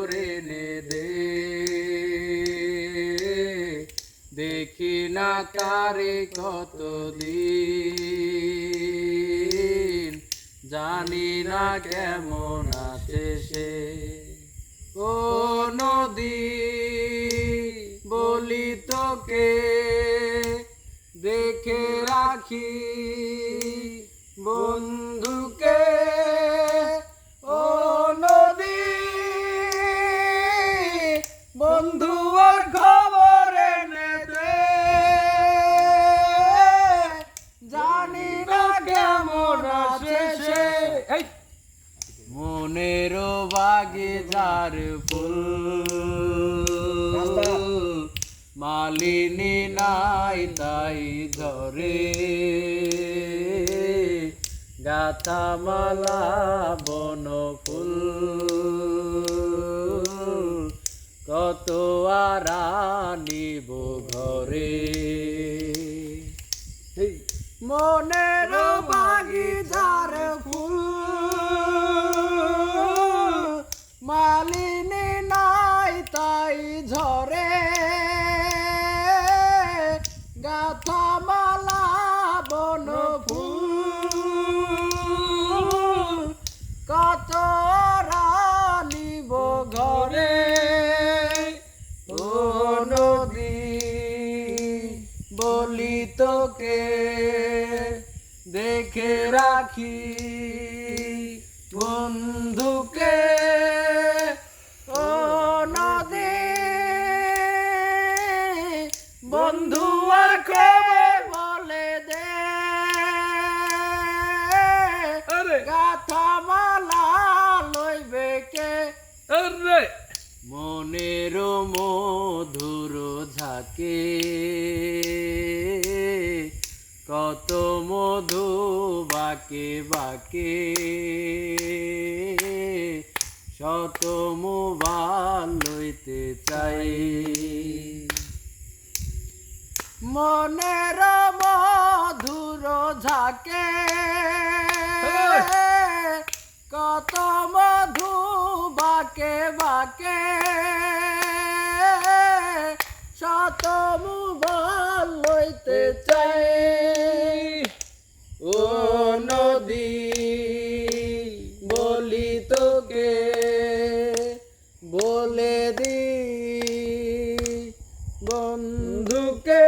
করে নে দে। দেখি না তারে কত দিন। জানি না কেমন আছে সে। ও নদী বলি তোকে, দেখে রাখি। মনের বাগে যার ফুল। মালিনী নাই তাই ধরে গাথা মালা বন ফুল। কত আরানিব ঘরে। মনের তোকে দেখে রাখি। বন্ধুকে ও নদী বন্ধু আর খবর বলে দে? আরে। গাথা মালা লইবে কে? আরে। মনের মধুর ঝাঁকে। কত মধু বাকে বাকে, শত মোবাল লইতে চাই। মনের মধুর ঝাঁকে, কত মধু বাকে বাকে, শত মুবাল লইতে চাই। তোকে বলে দি বন্ধুকে।